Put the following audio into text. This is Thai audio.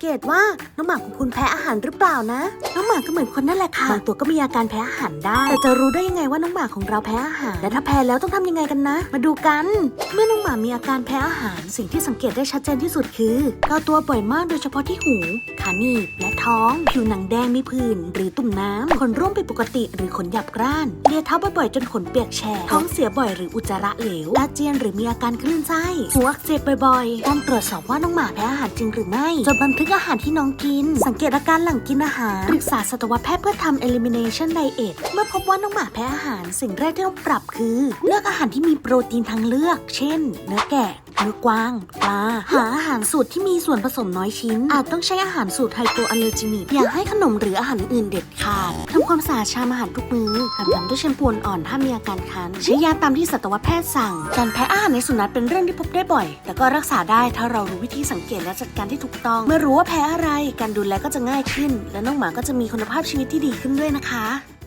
เกตว่าน้องหมาของคุณแพ้อาหารหรือเปล่านะ น้องหมาก็เหมือนคนนั่นแหละค่ะบางตัวก็มีอาการแพ้อาหารได้ แต่จะรู้ได้ยังไงว่าน้องหมาของเราแพ้อาหาร และถ้าแพ้แล้วต้องทำยังไงกันนะ มาดูกัน เมื่อน้องหมามีอาการแพ้อาหาร สิ่งที่สังเกตได้ชัดเจนที่สุดคือเกาตัวบ่อยมากโดยเฉพาะที่หูขาหนีบและท้อง ผิวหนังแดงมีผื่นหรือตุ่มน้ำขนร่วงเป็นปกติหรือขนหยับกร้านเลียเท้าบ่อยๆจนขนเปียกแฉะท้องเสียบ่อยหรืออุจจาระเหลวอาเจียนหรือมีอาการคลื่นไส้หัวอักเสบบ่อยๆต้องตรวจสอบว่าน้องหมาแพ้อาหารจริงหรือไม่จดบันทึกอาหารที่น้องกิน สังเกตอาการหลังกินอาหาร ปรึกษาสัตวแพทย์เพื่อทำ elimination diet เมื่อพบว่าน้องหมาแพ้อาหารสิ่งแรกที่ต้องปรับคือ เลือกอาหารที่มีโปรตีนทางเลือก เช่น เนื้อแกะ เนื้อกวาง ปลา หาอาหารสูตรที่มีส่วนผสมน้อยชิ้น อาจต้องใช้อาหารสูตรไฮโปอัลเลอร์จินิกอย่าให้ขนมหรืออาหารอื่นเด็ดขาดทำความสะอาดชามอาหารทุกมื้อทำน้ำด้วยแชมพูอ่อนถ้ามีอาการคัน ใช้ยาตามที่สัตวแพทย์สั่ง การแพ้อาหารในสุนัขเป็นเรื่องที่พบได้บ่อย แต่ก็รักษาได้ถ้าเรารู้วิธีสังเกตและจัดการที่ถูกต้อง เมื่อรู้ว่าแพ้อะไร การดูแลก็จะง่ายขึ้น และน้องหมาก็จะมีคุณภาพชีวิตที่ดีขึ้นด้วยนะคะ